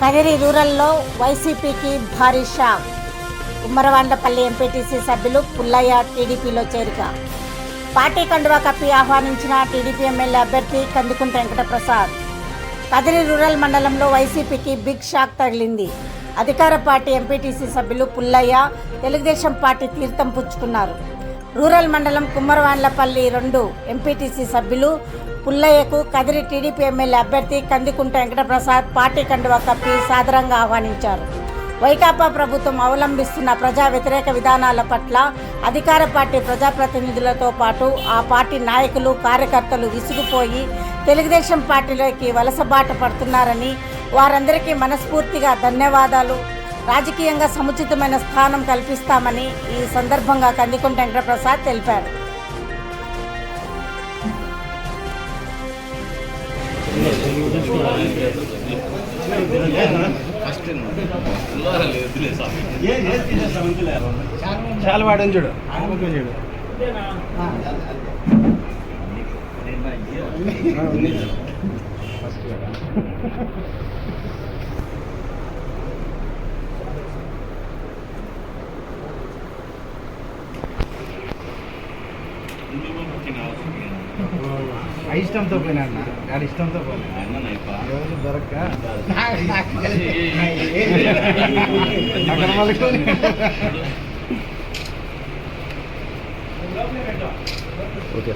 కదిరి రూరల్లో వైసీపీకి భారీ షాక్. ఉమ్మరవాండపల్లి ఎంపీటీసీ సభ్యులు పుల్లయ్య టీడీపీలో చేరిక. పార్టీ కండువా కప్పి ఆహ్వానించిన టీడీపీ ఎమ్మెల్యే అభ్యర్థి కందుకుంట వెంకటప్రసాద్. కదిరి రూరల్ మండలంలో వైసీపీకి బిగ్ షాక్ తగిలింది. అధికార పార్టీ ఎంపీటీసీ సభ్యులు పుల్లయ్య తెలుగుదేశం పార్టీ తీర్థం పుచ్చుకున్నారు. రూరల్ మండలం కుమ్మరవాండ్లపల్లి రెండు ఎంపీటీసీ సభ్యులు పుల్లయ్యకు కదిరి టీడీపీ ఎమ్మెల్యే అభ్యర్థి కందికుంట వెంకటప్రసాద్ పార్టీ కండువా కప్పి సాదరంగా ఆహ్వానించారు. వైకాపా ప్రభుత్వం అవలంబిస్తున్న ప్రజా వ్యతిరేక విధానాల పట్ల అధికార పార్టీ ప్రజాప్రతినిధులతో పాటు ఆ పార్టీ నాయకులు కార్యకర్తలు విసిగిపోయి తెలుగుదేశం పార్టీలోకి వలసబాట పడుతున్నారని వారందరికీ మనస్ఫూర్తిగా ధన్యవాదాలు. రాజకీయంగా సముచితమైన స్థానం కల్పిస్తామని ఈ సందర్భంగా కందికుంట వెంకటప్రసాద్ తెలిపారు. చాలా వాడని చూడు. చూడు ఫస్ట్ ఇష్టంతో పోయినా అన్న. ఇష్టంతో పోయినా. దొరక్క? ఓకే.